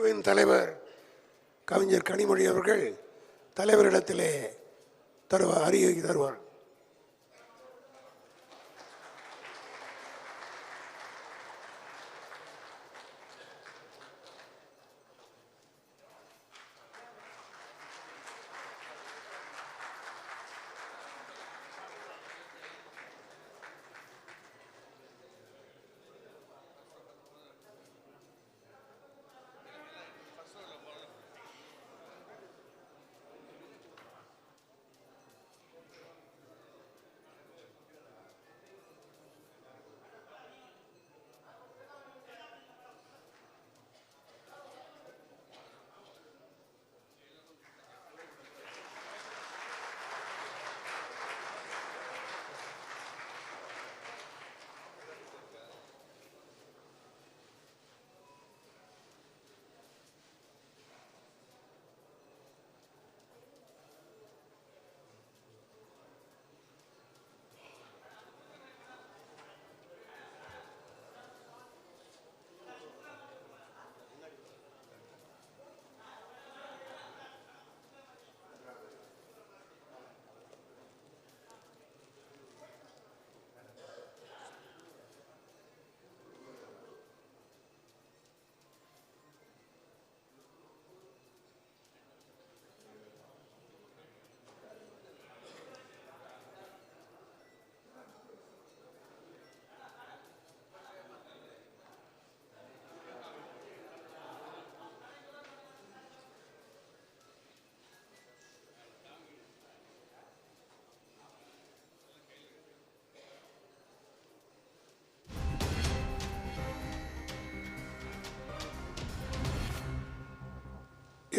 குழுவின் தலைவர் கவிஞர் கனிமொழி அவர்கள் தலைவரிடத்திலே தருவார் அறிக்கை தருவார்.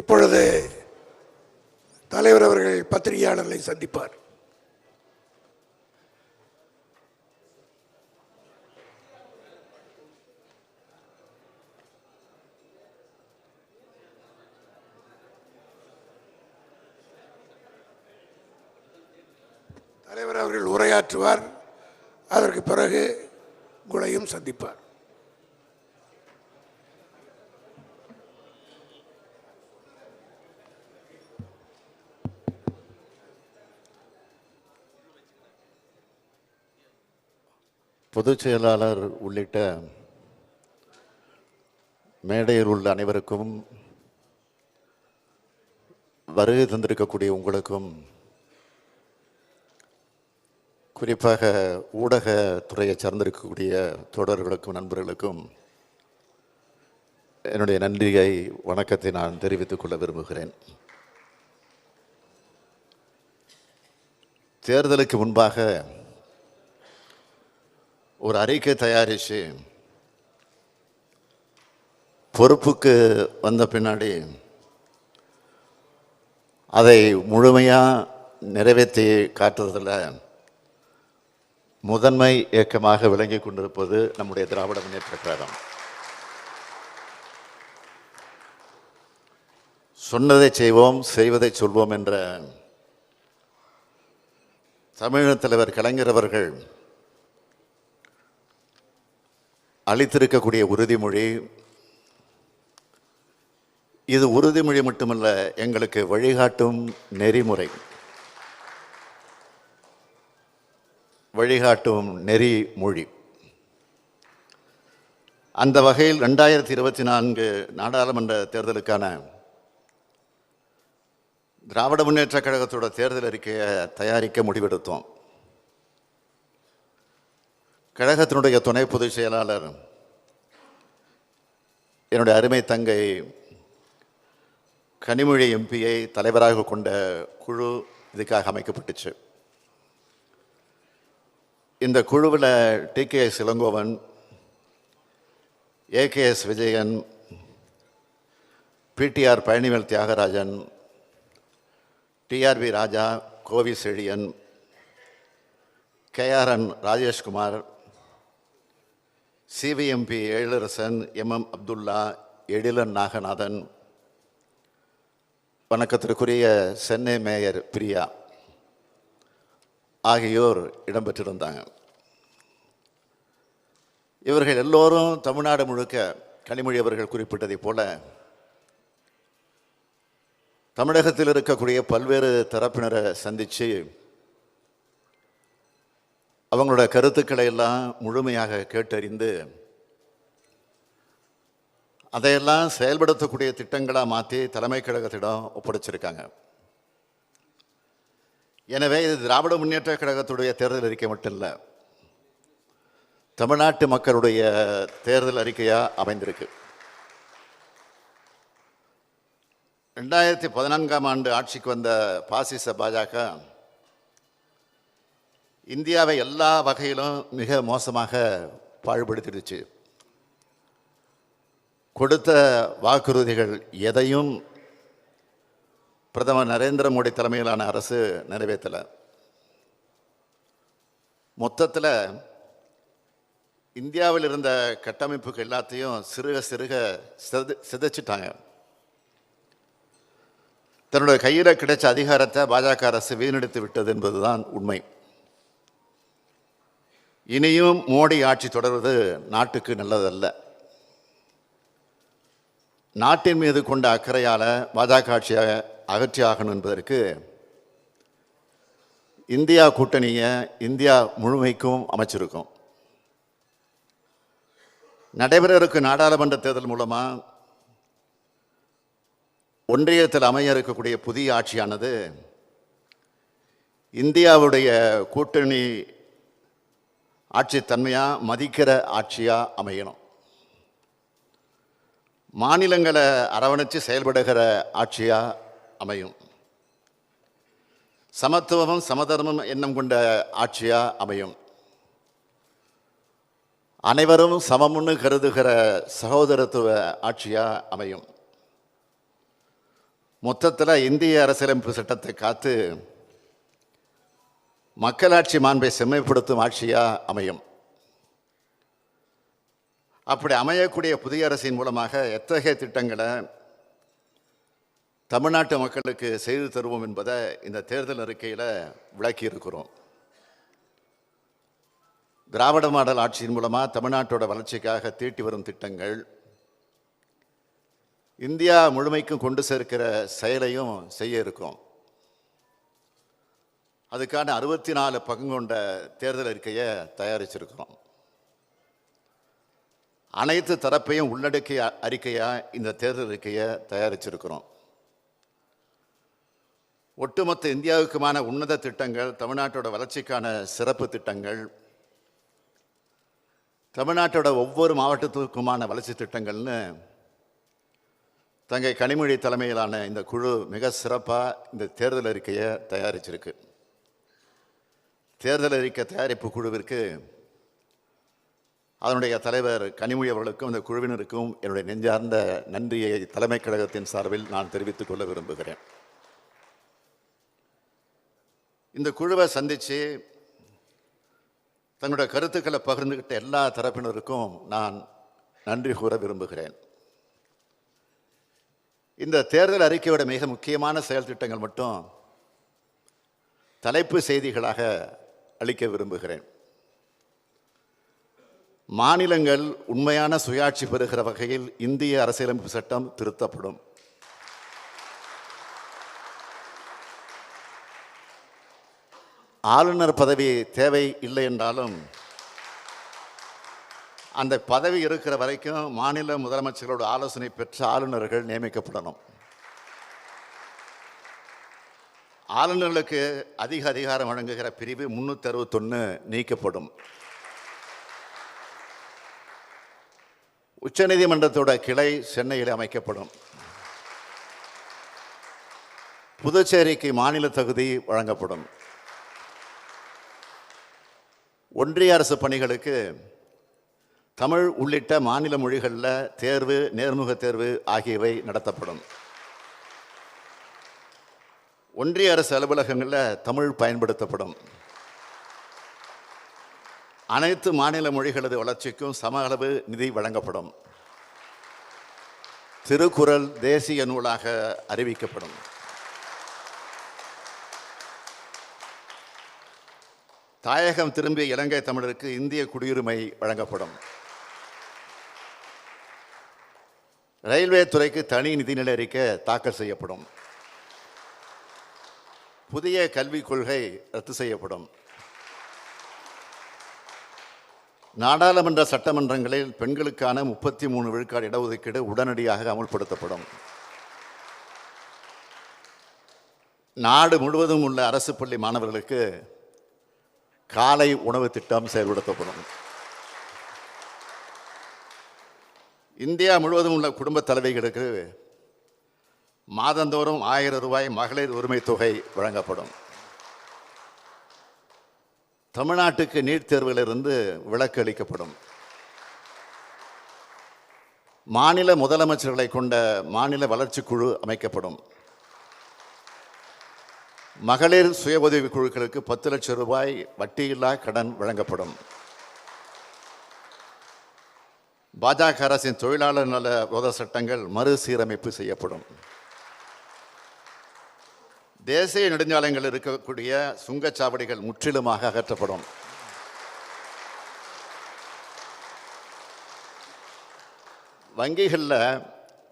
இப்பொழுது தலைவர் அவர்கள் பத்திரிகையாளர்களை சந்திப்பார். தலைவர் அவர்கள் உரையாற்றுவார். அதற்கு பிறகு உங்களையும் சந்திப்பார். பொதுச் செயலாளர் உள்ளிட்ட மேடையில் உள்ள அனைவருக்கும் வருகை தந்திருக்கக்கூடிய உங்களுக்கும் குறிப்பாக ஊடகத்துறையை சார்ந்திருக்கக்கூடிய தொடர்களுக்கும் நண்பர்களுக்கும் என்னுடைய நன்றியை வணக்கத்தை நான் தெரிவித்துக் கொள்ள விரும்புகிறேன். தேர்தலுக்கு முன்பாக ஒரு அறிக்கை தயாரித்து பொறுப்புக்கு வந்த பின்னாடி அதை முழுமையாக நிறைவேற்றி காட்டுறதில் முதன்மை இயக்கமாக விளங்கி கொண்டிருப்பது நம்முடைய திராவிட முன்னேற்ற கழகம். சொன்னதை செய்வோம் செய்வதை சொல்வோம் என்ற தமிழக தலைவர் கலைஞர் அவர்கள் அளித்திருக்கக்கூடிய உறுதிமொழி. இது உறுதிமொழி மட்டுமல்ல எங்களுக்கு வழிகாட்டும் நெறிமுறை. வழிகாட்டும் நெறிமொழி. அந்த வகையில் ரெண்டாயிரத்தி இருபத்தி நான்கு நாடாளுமன்ற தேர்தலுக்கான திராவிட முன்னேற்ற கழகத்தோட தேர்தல் அறிக்கையை தயாரிக்க முடிவெடுத்தோம். கழகத்தினுடைய துணை பொதுச் செயலாளர் என்னுடைய அருமை தங்கை கனிமொழி எம்பியை தலைவராக கொண்ட குழு இதுக்காக அமைக்கப்பட்டுச்சு. இந்த குழுவில் T. K. S. Elangovan AKS Vijayan PTR Palanivel Thiagarajan TRB Raja Kovi Chezhiyan KRN Rajeshkumar CVMP Ezhilarasan MM Abdullah Ezhilan Naganathan. வணக்கத்திற்குரிய சென்னை மேயர் பிரியா ஆகியோர் இடம்பெற்றிருந்தாங்க. இவர்கள் எல்லோரும் தமிழ்நாடு முழுக்க கனிமொழி அவர்கள் குறிப்பிட்டதைப் போல தமிழகத்தில் இருக்கக்கூடிய பல்வேறு தரப்பினரை சந்தித்து அவங்களோட கருத்துக்களை எல்லாம் முழுமையாக கேட்டறிந்து அதையெல்லாம் செயல்படுத்தக்கூடிய திட்டங்களாக மாற்றி தலைமை கழகத்திடம் ஒப்படைச்சிருக்காங்க. எனவே இது திராவிட முன்னேற்ற கழகத்துடைய தேர்தல் அறிக்கை மட்டும் இல்லை தமிழ்நாட்டு மக்களுடைய தேர்தல் அறிக்கையாக அமைந்திருக்கு. ரெண்டாயிரத்தி பதினான்காம் ஆண்டு ஆட்சிக்கு வந்த பாசிச பாஜக இந்தியாவை எல்லா வகையிலும் மிக மோசமாக பாழ்படுத்திடுச்சு. கொடுத்த வாக்குறுதிகள் எதையும் பிரதமர் நரேந்திர மோடி தலைமையிலான அரசு நிறைவேற்றலை. மொத்தத்தில் இந்தியாவில் இருந்த கட்டமைப்புகள் எல்லாத்தையும் சிறுக சிறுக சித சிதைச்சிட்டாங்க. தன்னுடைய கையில் கிடைச்ச அதிகாரத்தை பாஜக அரசு வீணடித்து விட்டது என்பதுதான் உண்மை. இனியும் மோடி ஆட்சி தொடர்வது நாட்டுக்கு நல்லதல்ல. நாட்டின் மீது கொண்ட அக்கறையால் பாஜக ஆட்சியை அகற்றி ஆகணும் என்பதற்கு இந்தியா கூட்டணியை இந்தியா முழுமைக்கும் அமைச்சிருக்கும். நடைபெற இருக்கும் நாடாளுமன்ற தேர்தல் மூலமாக ஒன்றியத்தில் அமைய இருக்கக்கூடிய புதிய ஆட்சியானது இந்தியாவுடைய கூட்டணி ஆட்சி தன்மையாக மதிக்கிற ஆட்சியாக அமையணும். மாநிலங்களை அரவணைச்சு செயல்படுகிற ஆட்சியாக அமையும். சமத்துவமும் சமதர்மம் எண்ணம் கொண்ட ஆட்சியாக அமையும். அனைவரும் சமமுன்னு கருதுகிற சகோதரத்துவ ஆட்சியாக அமையும். மொத்தத்தில் இந்திய அரசியலமைப்பு சட்டத்தை காத்து மக்களாட்சி மாண்பை செம்மைப்படுத்தும் ஆட்சியாக அமையும். அப்படி அமையக்கூடிய புதிய அரசின் மூலமாக எத்தகைய திட்டங்களை தமிழ்நாட்டு மக்களுக்கு செய்து தருவோம் என்பதை இந்த தேர்தல் அறிக்கையில் விளக்கியிருக்கிறோம். திராவிட மாடல் ஆட்சியின் மூலமாக தமிழ்நாட்டோட வளர்ச்சிக்காக தீட்டி வரும் திட்டங்கள் இந்தியா முழுமைக்கும் கொண்டு சேர்க்கிற செயலையும் செய்ய இருக்கோம். அதுக்கான அறுபத்தி நாலு பங்கு கொண்ட தேர்தல் அறிக்கையை தயாரிச்சிருக்கிறோம். அனைத்து தரப்பையும் உள்ளடக்கிய அறிக்கையாக இந்த தேர்தல் அறிக்கையை தயாரிச்சிருக்கிறோம். ஒட்டுமொத்த இந்தியாவுக்குமான உன்னத திட்டங்கள் தமிழ்நாட்டோட வளர்ச்சிக்கான சிறப்பு திட்டங்கள் தமிழ்நாட்டோட ஒவ்வொரு மாவட்டத்துக்குமான வளர்ச்சி திட்டங்கள்னு தங்கை கனிமொழி தலைமையிலான இந்த குழு மிக சிறப்பாக இந்த தேர்தல் அறிக்கையை தயாரிச்சிருக்கு. தேர்தல் அறிக்கை தயாரிப்பு குழுவிற்கு அதனுடைய தலைவர் கனிமொழி அவர்களுக்கும் இந்த குழுவினருக்கும் என்னுடைய நெஞ்சார்ந்த நன்றியை தலைமை கழகத்தின் சார்பில் நான் தெரிவித்துக் கொள்ள விரும்புகிறேன். இந்த குழுவை சந்தித்து தங்களுடைய கருத்துக்களை பகிர்ந்துகிட்ட எல்லா தரப்பினருக்கும் நான் நன்றி கூற விரும்புகிறேன். இந்த தேர்தல் அறிக்கையோட மிக முக்கியமான செயல் திட்டங்கள் மட்டும் தலைப்பு செய்திகளாக அளிக்க விரும்புகிறேன். மாநிலங்கள் உண்மையான சுயாட்சி பெறுகிற வகையில் இந்திய அரசியலமைப்பு சட்டம் திருத்தப்படும். ஆளுநர் பதவி தேவை இல்லை என்றாலும் அந்த பதவி இருக்கிற வரைக்கும் மாநில முதலமைச்சர்களோட ஆலோசனை பெற்ற ஆளுநர்கள் நியமிக்கப்படணும். ஆளுநர்களுக்கு அதிக அதிகாரம் வழங்குகிற பிரிவு முன்னூற்றி அறுபத்தொன்று நீக்கப்படும் உச்சநீதிமன்றத்தோட கிளை சென்னையில் அமைக்கப்படும். புதுச்சேரிக்கு மாநில தகுதி வழங்கப்படும். ஒன்றிய அரசு பணிகளுக்கு தமிழ் உள்ளிட்ட மாநில மொழிகளில் தேர்வு நேர்முக தேர்வு ஆகியவை நடத்தப்படும். ஒன்றிய அரசு அலுவலகங்களில் தமிழ் பயன்படுத்தப்படும். அனைத்து மாநில மொழிகளது வளர்ச்சிக்கும் சம அளவு நிதி வழங்கப்படும். திருக்குறள் தேசிய நூலாக அறிவிக்கப்படும். தாயகம் திரும்பிய இலங்கை தமிழருக்கு இந்திய குடியுரிமை வழங்கப்படும். ரயில்வே துறைக்கு தனி நிதிநிலை அறிக்கை தாக்கல் செய்யப்படும். புதிய கல்விக் கொள்கை ரத்து செய்யப்படும். நாடாளுமன்ற சட்டமன்றங்களில் பெண்களுக்கான முப்பத்தி மூணு விழுக்காடு இடஒதுக்கீடு உடனடியாக அமுல்படுத்தப்படும். நாடு முழுவதும் உள்ள அரசு பள்ளி மாணவர்களுக்கு காலை உணவு திட்டம் செயல்படுத்தப்படும். இந்தியா முழுவதும் உள்ள குடும்ப தலைவிகளுக்கு மாதந்தோறும் ஆயிரம் ரூபாய் மகளிர் உரிமை தொகை வழங்கப்படும். தமிழ்நாட்டுக்கு நீட் தேர்விலிருந்து விலக்கு அளிக்கப்படும். மாநில முதலமைச்சர்களை கொண்ட மாநில வளர்ச்சிக் குழு அமைக்கப்படும். மகளிர் சுய உதவி குழுக்களுக்கு பத்து லட்சம் ரூபாய் வட்டியில்லா கடன் வழங்கப்படும். பாஜக அரசின் தொழிலாளர் நல விரோத சட்டங்கள் மறுசீரமைப்பு செய்யப்படும். தேசிய நெடுஞ்சாலைகள் இருக்கக்கூடிய சுங்கச்சாவடிகள் முற்றிலுமாக அகற்றப்படும். வங்கிகளில்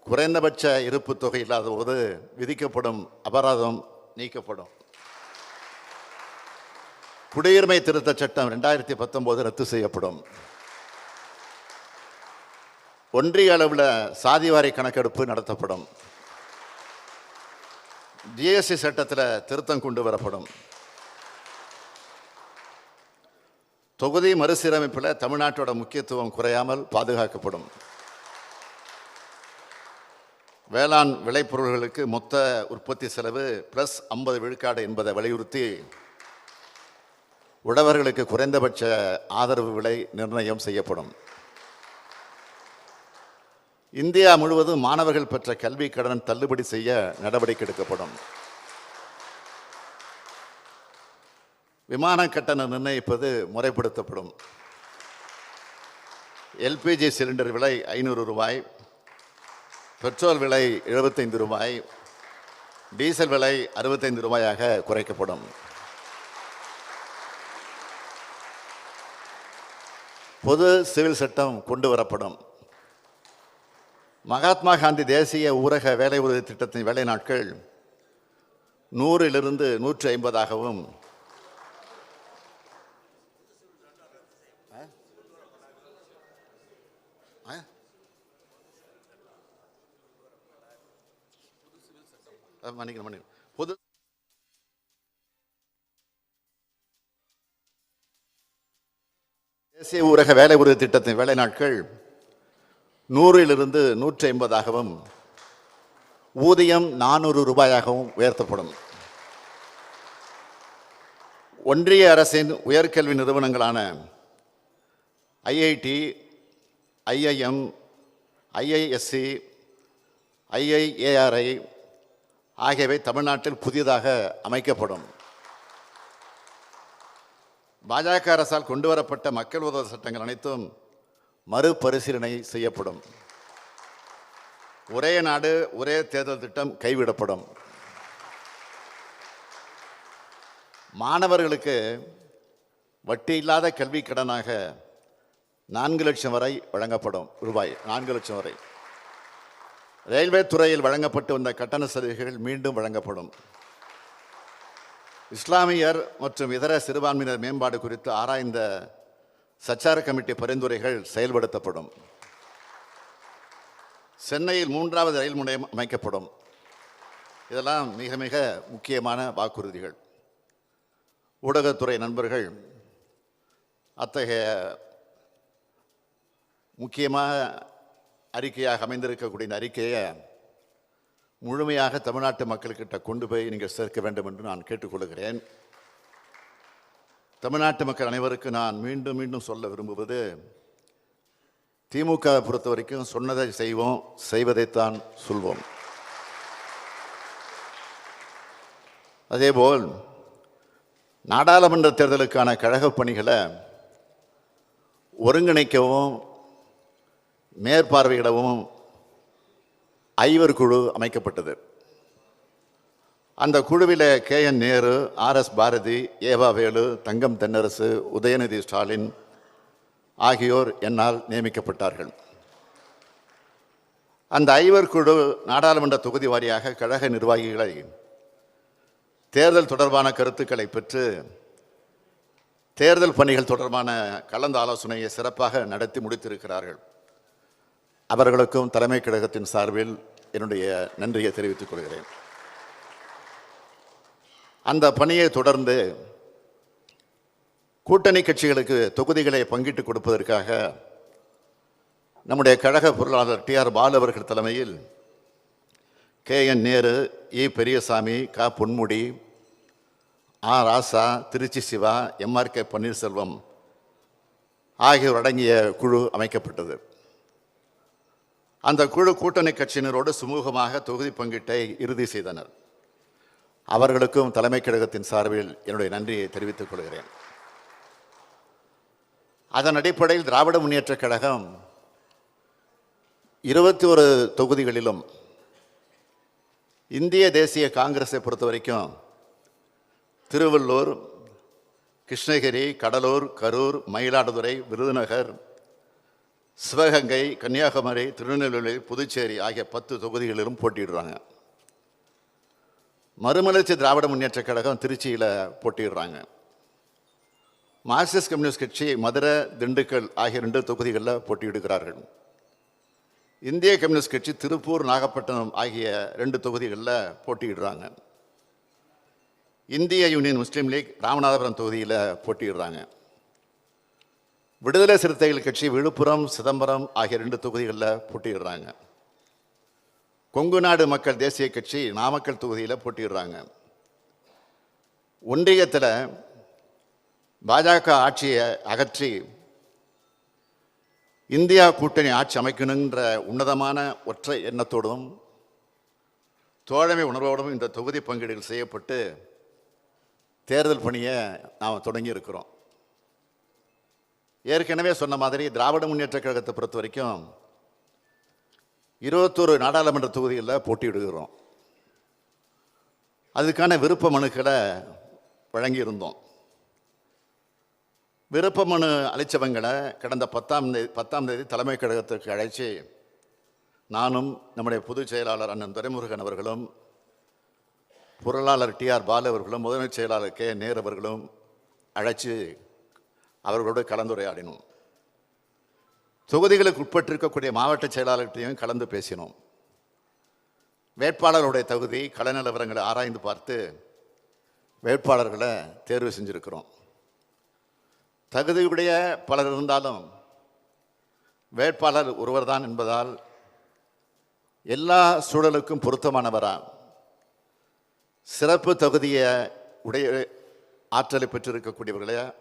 குறைந்தபட்ச இருப்பு தொகை இல்லாத போது விதிக்கப்படும் அபராதம் நீக்கப்படும். குடியுரிமை திருத்தச் சட்டம் ரெண்டாயிரத்தி பத்தொம்போது ரத்து செய்யப்படும். ஒன்றிய அளவில் சாதிவாரி கணக்கெடுப்பு நடத்தப்படும். ஜிஎஸ்டி சட்டத்தில் திருத்தம் கொண்டு வரப்படும். தொகுதி மறுசீரமைப்பில் தமிழ்நாட்டோட முக்கியத்துவம் குறையாமல் பாதுகாக்கப்படும். வேளாண் விளைபொருள்களுக்கு மொத்த உற்பத்தி செலவு ப்ளஸ் ஐம்பது விழுக்காடு என்பதை வலியுறுத்தி உழவர்களுக்கு குறைந்தபட்ச ஆதரவு விலை நிர்ணயம் செய்யப்படும். இந்தியா முழுவதும் மாணவர்கள் பெற்ற கல்வி கடன் தள்ளுபடி செய்ய நடவடிக்கை எடுக்கப்படும். விமான கட்டணம் நிர்ணயிப்பது முறைப்படுத்தப்படும். எல்பிஜி சிலிண்டர் விலை ஐநூறு ரூபாய் பெட்ரோல் விலை எழுபத்தைந்து ரூபாய் டீசல் விலை அறுபத்தைந்து ரூபாயாக குறைக்கப்படும். பொது சிவில் சட்டம் கொண்டு வரப்படும். மகாத்மா காந்தி தேசிய ஊரக வேலை உறுதி திட்டத்தின் வேலை நாட்கள் நூறிலிருந்து நூற்றி ஐம்பதாகவும் மன்னிக்கணும் மன்னிக்கணும். பொது தேசிய ஊரக வேலை உறுதி திட்டத்தின் வேலை நாட்கள் நூறிலிருந்து நூற்றி ஐம்பதாகவும் ஊதியம் நானூறு ரூபாயாகவும் உயர்த்தப்படும். ஒன்றிய அரசின் உயர்கல்வி நிறுவனங்களான ஐஐடி ஐஐஎம் ஐஐஎஸ்சி ஐஐஏஆர்ஐ ஆகியவை தமிழ்நாட்டில் புதிதாக அமைக்கப்படும். பாஜக அரசால் கொண்டு வரப்பட்ட மக்கள் உதவி சட்டங்கள் அனைத்தும் மறுபரிசீலனை செய்யப்படும். ஒரே நாடு ஒரே தேர்தல் திட்டம் கைவிடப்படும். மாணவர்களுக்கு வட்டி இல்லாத கல்வி கடனாக நான்கு லட்சம் வரை வழங்கப்படும் ரூபாய் நான்கு லட்சம் வரை. ரயில்வே துறையில் வழங்கப்பட்டு வந்த கட்டண சலுகைகள் மீண்டும் வழங்கப்படும். இஸ்லாமியர் மற்றும் இதர சிறுபான்மையினர் மேம்பாடு குறித்து ஆராய்ந்த சச்சார கமிட்டி பரிந்துரைகள் செயல்படுத்தப்படும். சென்னையில் மூன்றாவது ரயில் முனையம் அமைக்கப்படும். இதெல்லாம் மிக மிக முக்கியமான வாக்குறுதிகள். ஊடகத்துறை நண்பர்கள் அத்தகைய முக்கியமாக அறிக்கையாக அமைந்திருக்கக்கூடிய இந்த அறிக்கையை முழுமையாக தமிழ்நாட்டு மக்கள்கிட்ட கொண்டு போய் நீங்கள் சேர்க்க வேண்டும் என்று நான் கேட்டுக்கொள்கிறேன். தமிழ்நாட்டு மக்கள் அனைவருக்கும் நான் மீண்டும் மீண்டும் சொல்ல விரும்புவது திமுகவை பொறுத்த வரைக்கும் சொன்னதை செய்வோம் செய்வதைத்தான் சொல்வோம். அதேபோல் நாடாளுமன்ற தேர்தலுக்கான கழகப் பணிகளை ஒருங்கிணைக்கவும் மேற்பார்வையிடவும் ஐவர் குழு அமைக்கப்பட்டது. அந்த குழுவில் K. N. Nehru R. S. Bharathi ஏவா வேலு தங்கம் தென்னரசு உதயநிதி ஸ்டாலின் ஆகியோர் என்னால் நியமிக்கப்பட்டார்கள். அந்த ஐவர் குழு நாடாளுமன்ற தொகுதி வாரியாக கழக நிர்வாகிகளை தேர்தல் தொடர்பான கருத்துக்களை பெற்று தேர்தல் பணிகள் தொடர்பான கலந்து ஆலோசனையை சிறப்பாக நடத்தி முடித்திருக்கிறார்கள். அவர்களுக்கும் தலைமை கழகத்தின் சார்பில் என்னுடைய நன்றியை தெரிவித்துக் கொள்கிறேன். அந்த பணியை தொடர்ந்து கூட்டணி கட்சிகளுக்கு தொகுதிகளை பங்கிட்டு கொடுப்பதற்காக நம்முடைய கழக பொருளாளர் டி ஆர் பால் அவர்கள் தலைமையில் K N Nehru I Periyasamy க பொன்முடி ஆ ராசா திருச்சி சிவா எம்ஆர் கே பன்னீர்செல்வம் ஆகியோர் அடங்கிய குழு அமைக்கப்பட்டது. அந்த குழு கூட்டணி கட்சியினரோடு சுமூகமாக தொகுதி பங்கீட்டை இறுதி செய்தனர். அவர்களுக்கும் தலைமை கழகத்தின் சார்பில் என்னுடைய நன்றியை தெரிவித்துக் கொள்கிறேன். அதன் அடிப்படையில் திராவிட முன்னேற்றக் கழகம் இருபத்தி ஒரு தொகுதிகளிலும் இந்திய தேசிய காங்கிரஸை பொறுத்த வரைக்கும் திருவள்ளூர் கிருஷ்ணகிரி கடலூர் கரூர் மயிலாடுதுறை விருதுநகர் சிவகங்கை கன்னியாகுமரி திருநெல்வேலி புதுச்சேரி ஆகிய பத்து தொகுதிகளிலும் போட்டியிடுறாங்க. மறுமலர்ச்சி திராவிட முன்னேற்றக் கழகம் திருச்சியில் போட்டிடுறாங்க மார்க்சிஸ்ட் கம்யூனிஸ்ட் கட்சி மதுரை திண்டுக்கல் ஆகிய ரெண்டு தொகுதிகளில் போட்டியிடுகிறார்கள். இந்திய கம்யூனிஸ்ட் கட்சி திருப்பூர் நாகப்பட்டினம் ஆகிய ரெண்டு தொகுதிகளில் போட்டியிடுறாங்க. இந்திய யூனியன் முஸ்லீம் லீக் ராமநாதபுரம் தொகுதியில் போட்டியிடுறாங்க. விடுதலை சிறுத்தைகள் கட்சி விழுப்புரம் சிதம்பரம் ஆகிய ரெண்டு தொகுதிகளில் போட்டியிடுறாங்க. கொங்கு நாடு மக்கள் தேசிய கட்சி நாமக்கல் தொகுதியில் போட்டிடுறாங்க ஒன்றியத்தில் பாஜக ஆட்சியை அகற்றி இந்தியா கூட்டணி ஆட்சி அமைக்கணுன்ற உன்னதமான ஒற்றை எண்ணத்தோடும் தோழமை உணர்வோடும் இந்த தொகுதி பங்கீடுகள் செய்யப்பட்டு தேர்தல் பணியை நாம் தொடங்கி இருக்கிறோம். ஏற்கனவே சொன்ன மாதிரி திராவிட முன்னேற்ற கழகத்தை பொறுத்த வரைக்கும் இருபத்தொரு நாடாளுமன்ற தொகுதிகளில் போட்டியிடுகிறோம். அதுக்கான விருப்ப மனுக்களை வழங்கியிருந்தோம். விருப்ப மனு அளித்தவங்களை கடந்த பத்தாம் தேதி பத்தாம் தேதி தலைமை கழகத்திற்கு அழைச்சி நானும் நம்முடைய பொதுச் செயலாளர் அண்ணன் துரைமுருகன் அவர்களும் பொருளாளர் டி ஆர் பாலு அவர்களும் முதன்மைச் செயலாளர் கே நேர் அவர்களும் அழைச்சி அவர்களோடு கலந்துரையாடினோம். தொகுதிகளுக்கு உட்பட்டிருக்கக்கூடிய மாவட்ட செயலாளர்கிட்டையும் கலந்து பேசினோம். வேட்பாளருடைய தகுதி கள நிலவரங்களை ஆராய்ந்து பார்த்து வேட்பாளர்களை தேர்வு செஞ்சுருக்கிறோம். தகுதியுடைய பலர் இருந்தாலும் வேட்பாளர் ஒருவர்தான் என்பதால் எல்லா சூழலுக்கும் பொருத்தமானவரா? சிறப்பு தகுதியை உடைய ஆற்றலை பெற்றிருக்கக்கூடியவர்களை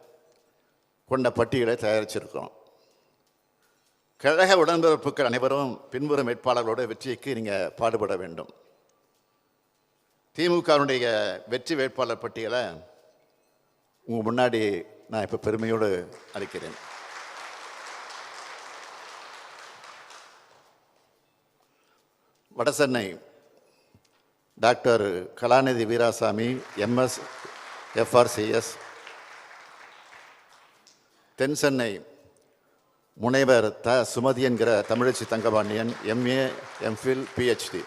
கொண்ட பட்டியலை தயாரிச்சிருக்கிறோம். கழக உடன்பிறப்புகள் அனைவரும் பின்வரும் வேட்பாளர்களோட வெற்றிக்கு நீங்கள் பாடுபட வேண்டும். திமுகவினுடைய வெற்றி வேட்பாளர் பட்டியலை உங்கள் முன்னாடி நான் இப்போ பெருமையோடு அளிக்கிறேன். Vadachennai doctor Kalanidhi Veeraswamy MS FRCS தென் சென்னை முனைவர் த சுமதி என்கிற Thamizhachi Thangapandian MA MPhil PhD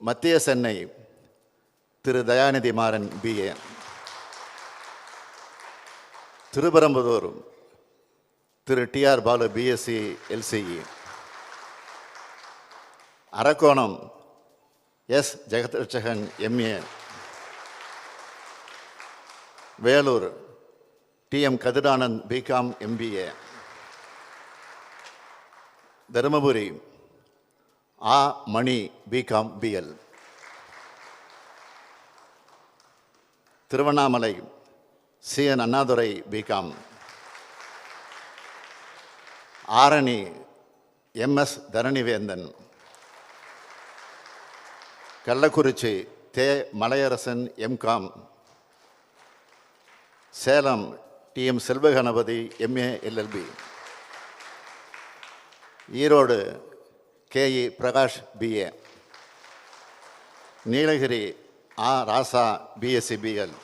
மத்திய சென்னை திரு தயாநிதி மாறன் பிஏ திருப்பரம்புதூர் திரு TR Baalu BSc LCE Arakkonam S Jagathrakshakan MA Vellore TM Kathiranand BCom MBA Dharmapuri ஆ. Mani BCom BL Tiruvannamalai C. N. Annadurai BCom Arani MS Tharanivendhan. Kallakurichi தே. Malaiyarasan MCom Salem TM Selvaganapathi MA LLB Erode KE Prakash BA Nilgiri ஆ Raja BSc BL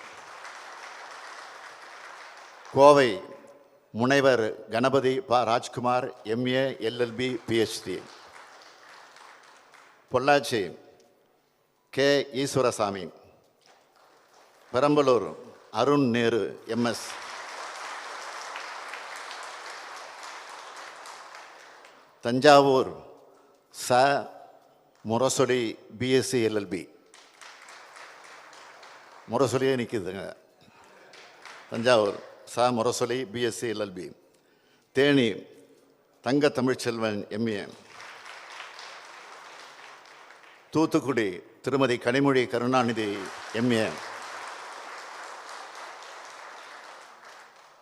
Kovai முனைவர் கணபதி ப Rajkumar MA LLB PhD Pollachi K Eswarasamy. Perambalur Arun Nehru MS Thanjavur ச Murasoli BSc LLB முரசொலியே நிற்குதுங்க தஞ்சாவூர் ச Murasoli BSc LLB Theni தங்க Tamilselvan MA Thoothukudi திருமதி Kanimozhi Karunanidhi MA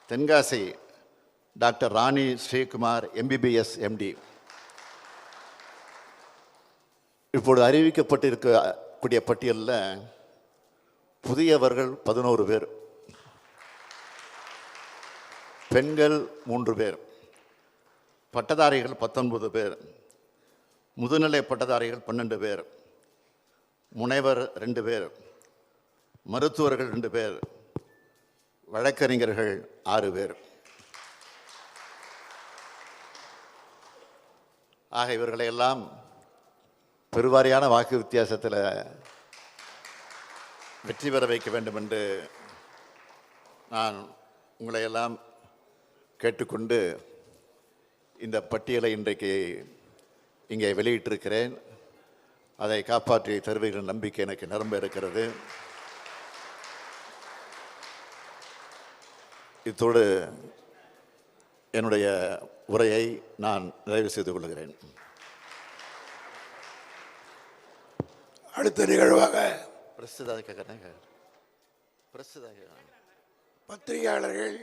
Tenkasi doctor Rani Sreekumar MBBS MD இப்பொழுது அறிவிக்கப்பட்டிருக்கக்கூடிய பட்டியலில் புதியவர்கள் பதினோரு பேர் பெண்கள் மூன்று பேர் பட்டதாரிகள் பத்தொன்பது பேர் முதுநிலை பட்டதாரிகள் பன்னெண்டு பேர் முனைவர் ரெண்டு பேர் மருத்துவர்கள் ரெண்டு பேர் வழக்கறிஞர்கள் ஆறு பேர். ஆக இவர்களை எல்லாம் பெருவாரியான வாக்கு வித்தியாசத்தில் வெற்றி பெற வைக்க வேண்டும் என்று நான் உங்களை எல்லாம் கேட்டுக்கொண்டு இந்த பட்டியலை இன்றைக்கு இங்கே வெளியிட்டிருக்கிறேன். அதை காப்பாற்றி தருவீர்கள் நம்பிக்கை எனக்கு நிரம்ப இருக்கிறது. இத்தோடு என்னுடைய உரையை நான் நிறைவு செய்து கொள்கிறேன். அடுத்த நிகழ்வாக பத்திரிகையாளர்கள்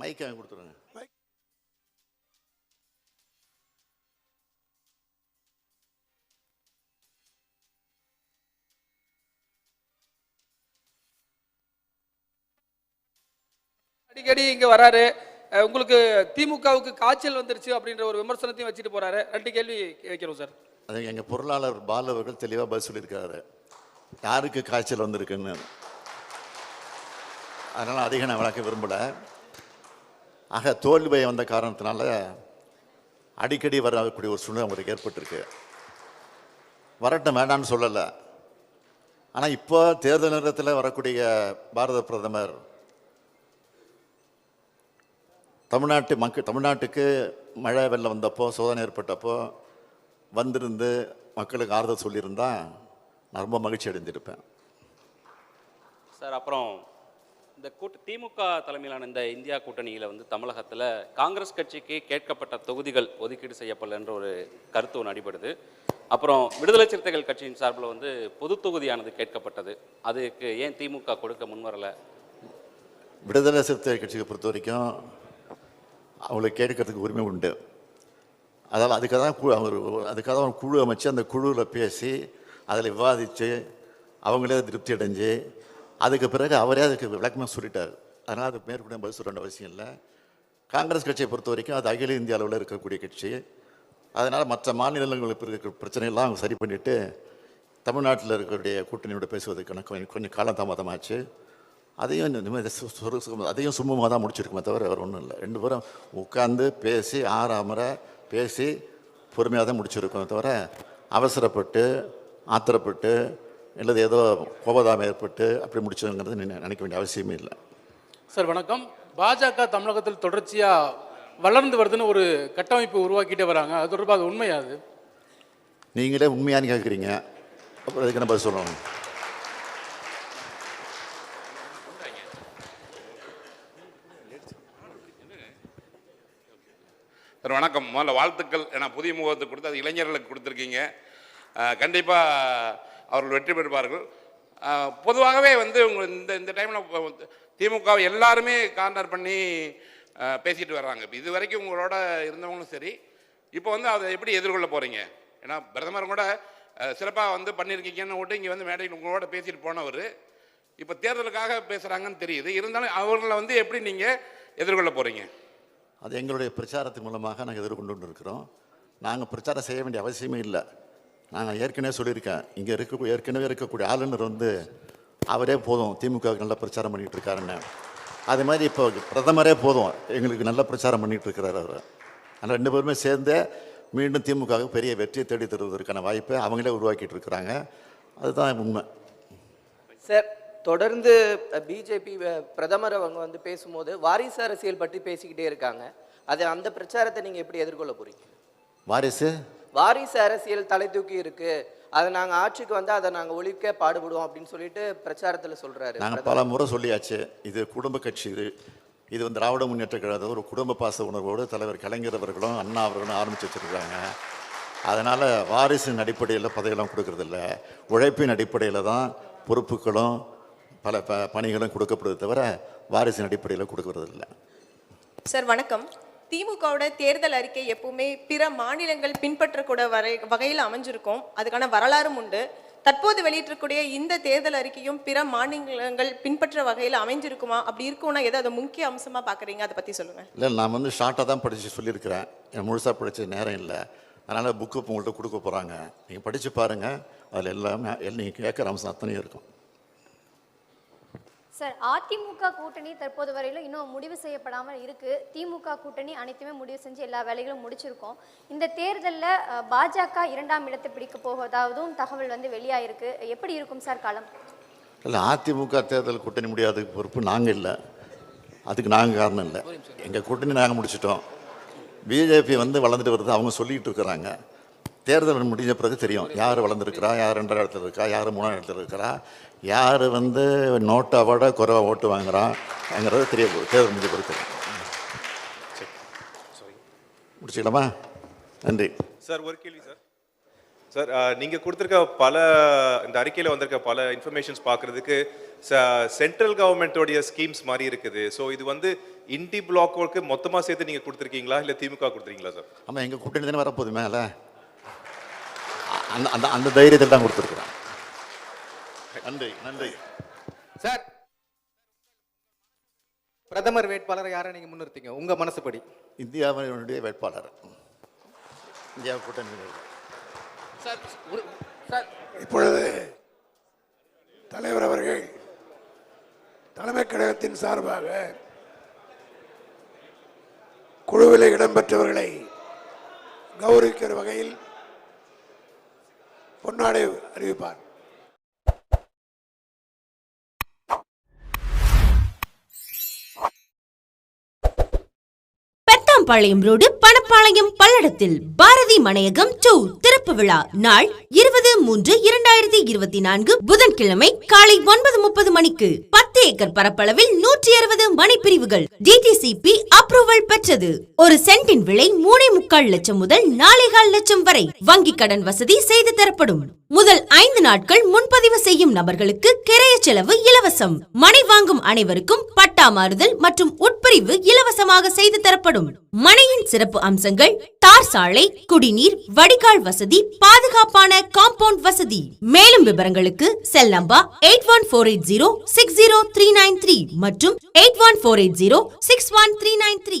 மைக் வாங்கி கொடுத்துருங்க. அடிக்கடி இங்க வராரு. உங்களுக்கு திமுகவுக்கு காய்ச்சல் வந்துருச்சு அப்படின்ற ஒரு விமர்சனத்தையும் வச்சுட்டு போறாரு. ரெண்டு கேள்வி வைக்கிறோம் சார். அது எங்கள் பொருளாளர் பால் அவர்கள் தெளிவாக பதில் சொல்லியிருக்காரு. யாருக்கு காய்ச்சல் வந்திருக்குன்னு. அதனால் அதிகம் நான் விளக்க விரும்பலை. ஆக தோல்வி பயம் வந்த காரணத்தினால அடிக்கடி வரக்கூடிய ஒரு சூழ்நிலை அவங்களுக்கு ஏற்பட்டிருக்கு. வரட்டும் வேண்டாம்னு சொல்லலை. ஆனால் இப்போ தேர்தல் நேரத்தில் வரக்கூடிய பாரத பிரதமர் தமிழ்நாட்டு மக்கள் தமிழ்நாட்டுக்கு மழை வெள்ளம் வந்தப்போ சோதனை ஏற்பட்டப்போ வந்திருந்து மக்களுக்கு ஆறுதல் சொல்லியிருந்தா நான் ரொம்ப மகிழ்ச்சி அடைந்திருப்பேன். சார் அப்புறம் இந்த கூட்ட திமுக தலைமையிலான இந்த இந்தியா கூட்டணியில் வந்து தமிழகத்தில் காங்கிரஸ் கட்சிக்கு கேட்கப்பட்ட தொகுதிகள் ஒதுக்கீடு செய்யப்படலன்ற ஒரு கருத்து ஒன்று அடிபடுது. அப்புறம் விடுதலை சிறுத்தைகள் கட்சியின் சார்பில் வந்து பொது தொகுதியானது கேட்கப்பட்டது. அதுக்கு ஏன் திமுக கொடுக்க முன்வரலை விடுதலை சிறுத்தை கட்சியை பொறுத்த வரைக்கும் அவங்களுக்கு கேட்கறதுக்கு உரிமை உண்டு. அதனால் அதுக்காக தான் குழு அவர் அதுக்காக தான் குழு அமைச்சு அந்த குழுவில் பேசி அதில் விவாதித்து அவங்களே திருப்தி அடைஞ்சு அதுக்கு பிறகு அவரே அதுக்கு விளக்கமாக சொல்லிட்டார். அதனால் அது மேற்கொண்டு பதில் சொல்ல வேண்டிய அவசியம் இல்லை. காங்கிரஸ் கட்சியை பொறுத்த வரைக்கும் அது அகில இந்திய அளவில் இருக்கக்கூடிய கட்சி. அதனால் மற்ற மாநிலங்களுக்கு இருக்கிற பிரச்சனையெல்லாம் அவங்க சரி பண்ணிவிட்டு தமிழ்நாட்டில் இருக்கக்கூடிய கூட்டணியோட பேசுவதற்கான கொஞ்சம் கொஞ்சம் காலம் தாமதமாச்சு. அதையும் நிம்மதி அதையும் சும்மமாக தான் முடிச்சிருக்குமே தவிர வேறு ஒன்றும் இல்லை. ரெண்டு பேரும் உட்காந்து பேசி ஆறாமரை பேசி பொறுமையாக தான் முடிச்சிருக்கோம் தவிர அவசரப்பட்டு ஆத்திரப்பட்டு இல்லது ஏதோ கோபதாபம் ஏற்பட்டு அப்படி முடிச்சதுங்கிறது நினை- நினைக்க வேண்டிய அவசியமே இல்லை. சார் வணக்கம். பாஜக தமிழகத்தில் தொடர்ச்சியா வளர்ந்து வருதுன்னு ஒரு கட்டமைப்பு உருவாக்கிட்டே வராங்க. அது தொடர்பாக அது உண்மையா அது? நீங்களே உண்மையானு கேட்குறீங்க. அப்புறம் அதுக்கு என்ன பதில் சொல்லணும்? சார் வணக்கம். முதல்ல வாழ்த்துக்கள். ஏன்னா புதிய முகத்துக்கு கொடுத்து அது இளைஞர்களுக்கு கொடுத்துருக்கீங்க. கண்டிப்பாக அவர்கள் வெற்றி பெறுவார்கள். பொதுவாகவே வந்து உங்கள் இந்த இந்த டைமில் திமுக எல்லாருமே கார்னர் பண்ணி பேசிட்டு வர்றாங்க. இப்போ இது வரைக்கும் உங்களோட இருந்தவங்களும் சரி இப்போ வந்து அதை எப்படி எதிர்கொள்ள போகிறீங்க ஏன்னா பிரதமர் கூட சிறப்பாக வந்து பண்ணியிருக்கீங்கன்னு விட்டு இங்கே வந்து மேடையில் உங்களோட பேசிட்டு போனவர். இப்போ தேர்தலுக்காக பேசுகிறாங்கன்னு தெரியுது. இருந்தாலும் அவர்களை வந்து எப்படி நீங்கள் எதிர்கொள்ள போகிறீங்க அது எங்களுடைய பிரச்சாரத்தின் மூலமாக நாங்கள் எதிர்கொண்டு இருக்கிறோம் நாங்கள் பிரச்சாரம் செய்ய வேண்டிய அவசியமே இல்லை. நாங்கள் ஏற்கனவே சொல்லியிருக்கேன். இங்கே இருக்க ஏற்கனவே இருக்கக்கூடிய ஆளுநர் வந்து அவரே போதும். திமுக நல்ல பிரச்சாரம் பண்ணிகிட்டு இருக்காருன்னு அது மாதிரி இப்போ பிரதமரே போதும். எங்களுக்கு நல்ல பிரச்சாரம் பண்ணிட்டு இருக்கிறார் அவர். ஆனால் ரெண்டு பேருமே சேர்ந்து மீண்டும் திமுகவுக்கு பெரிய வெற்றியை தேடி தருவதற்கான வாய்ப்பை அவங்களே உருவாக்கிட்டு இருக்கிறாங்க அதுதான் உண்மை. சார் தொடர்ந்து பிஜேபி பிரதமர் அவங்க வந்து பேசும்போது வாரிசு அரசியல் பற்றி பேசிக்கிட்டே இருக்காங்க. அது அந்த பிரச்சாரத்தை நீங்க எப்படி எதிர்கொள்ள போறீங்க? வாரிசு? வாரிசு அரசியல் தலை தூக்கி இருக்கு. அதை நாங்க ஆட்சிக்கு வந்து அதை நாங்க ஒழிக்க பாடுபடுவோம் அப்படின்னு சொல்லிட்டு பிரச்சாரத்துல சொல்றாரு நாங்கள் பல முறை சொல்லியாச்சு. இது குடும்ப கட்சி இது இது வந்து திராவிட முன்னேற்ற கழகத்தில் ஒரு குடும்ப பாச உணர்வோடு தலைவர் கலைஞர் அவர்களும் அண்ணா அவர்களும் ஆரம்பித்து வச்சுருக்காங்க. அதனால் வாரிசின் அடிப்படையில் பதவியெல்லாம் கொடுக்கறதில்ல. உழைப்பின் அடிப்படையில் தான் பொறுப்புகளும் பல ப பணிகளும் கொடுக்கப்படுது தவிர வாரிசின் அடிப்படையில் கொடுக்கறதில்ல. சார் வணக்கம். திமுகவோட தேர்தல் அறிக்கை எப்பவுமே பிற மாநிலங்கள் பின்பற்றக்கூட வரை வகையில் அமைஞ்சிருக்கும். அதுக்கான வரலாறும் உண்டு. தற்போது வெளியிட்டிருக்கூடிய இந்த தேர்தல் அறிக்கையும் பிற மாநிலங்கள் பின்பற்ற வகையில் அமைஞ்சிருக்குமா? அப்படி இருக்கும்னா எதை அதை முக்கிய அம்சமா பாக்குறீங்க? அதை பத்தி சொல்லுங்க. இல்லை நான் வந்து ஷார்ட்டாக தான் படித்து சொல்லியிருக்கிறேன். எனக்கு முழுசாக படித்த நேரம் இல்லை. அதனால் புக்கு உங்கள்கிட்ட கொடுக்க போகிறாங்க நீங்கள் படித்து பாருங்கள் அதில் எல்லாமே நீங்கள் கேட்குற அம்சம் அத்தனையும் இருக்கும். சார் அதிமுக கூட்டணி தற்போது வரையிலும் இன்னும் முடிவு செய்யப்படாமல் இருக்கு. திமுக கூட்டணி அனைத்துமே முடிவு செஞ்சு எல்லா வேலைகளும் முடிச்சிருக்கோம். இந்த தேர்தலில் பாஜக இரண்டாம் இடத்தை பிடிக்க போவதாகவும் தகவல் வந்து வெளியாயிருக்கு. எப்படி இருக்கும் சார் களம் இல்லை அதிமுக தேர்தல் கூட்டணி முடியாத பொறுப்பு நாங்கள் இல்லை. அதுக்கு நாங்கள் காரணம் இல்லை. எங்கள் கூட்டணி நாங்கள் முடிச்சிட்டோம். பிஜேபி வந்து வளர்ந்துட்டு வருது அவங்க சொல்லிட்டு இருக்கிறாங்க. தேர்தல் முடிஞ்ச பிறகு தெரியும். யார் வளர்ந்துருக்கிறா? யார் ரெண்டாம் இடத்துல இருக்கா? யார் மூணாம் இடத்துல இருக்கிறா? யார் வந்து நோட்டை விட குறைவாக ஓட்டு வாங்குறாங்கிறது தெரிய தேர்தல் முடிஞ்ச தெரியும். முடிச்சுக்கலாமா? நன்றி. சார் ஒரு கேள்வி சார். சார் நீங்கள் கொடுத்துருக்க பல இந்த அறிக்கையில் வந்திருக்க பல இன்ஃபர்மேஷன்ஸ் பார்க்குறதுக்கு சென்ட்ரல் கவர்மெண்ட்டோடைய ஸ்கீம்ஸ் மாதிரி இருக்குது. ஸோ இது வந்து இண்டி பிளாக் ஒர்க்கு மொத்தமாக சேர்த்து நீங்கள் கொடுத்துருக்கீங்களா? இல்லை திமுக கொடுத்துருக்கீங்களா சார்? ஆமாம் எங்கள் கூட்டணி தானே வரப்போகுது மேலே. அந்த அந்த அந்த தைரியத்தில் தான் கொடுத்துருக்குறோம். நன்றி நன்றி. சார் பிரதமர் வேட்பாளரை யாரை நீங்க முன்னிறுத்தீங்க? உங்க மனசுப்படி. இந்தியாவினுடைய வேட்பாளர். இந்தியா கூட்டணி சார் இப்பொழுது தலைவர் அவர்கள் தலைமை கழகத்தின் சார்பாக குழுவில் இடம்பெற்றவர்களை கௌரவிக்கிற வகையில் பொன்னாடை அறிவிப்பார். பாளையம் ரோடு பணப்பாளையம் பல்லடத்தில் பாரதி மனையகம் டூ திறப்பு விழா நாள் இருபது மூன்று இரண்டாயிரத்தி இருபத்தி நான்கு புதன்கிழமை காலை ஒன்பது முப்பது மணிக்கு பத்து ஏக்கர் பரப்பளவில் நூற்றி அறுபது மணி பிரிவுகள் டிடிசிபி அப்ரூவல் பெற்றது. ஒரு சென்டின் விலை மூணே முக்கால் லட்சம் முதல் நாலேகால் லட்சம் வரை வங்கி கடன் வசதி செய்து தரப்படும். முதல் ஐந்து நாட்கள் முன்பதிவு செய்யும் நபர்களுக்கு கிரைய செலவு இலவசம். மனை வாங்கும் அனைவருக்கும் பட்டா மாறுதல் மற்றும் உட்பிரிவு இலவசமாக செய்து தரப்படும். மனையின் சிறப்பு அம்சங்கள் தார் சாலை குடிநீர் வடிகால் வசதி பாதுகாப்பான காம்பவுண்ட் வசதி. மேலும் விவரங்களுக்கு cell number eight one four eight zero six zero three nine three மற்றும் eight one four eight zero six one three nine three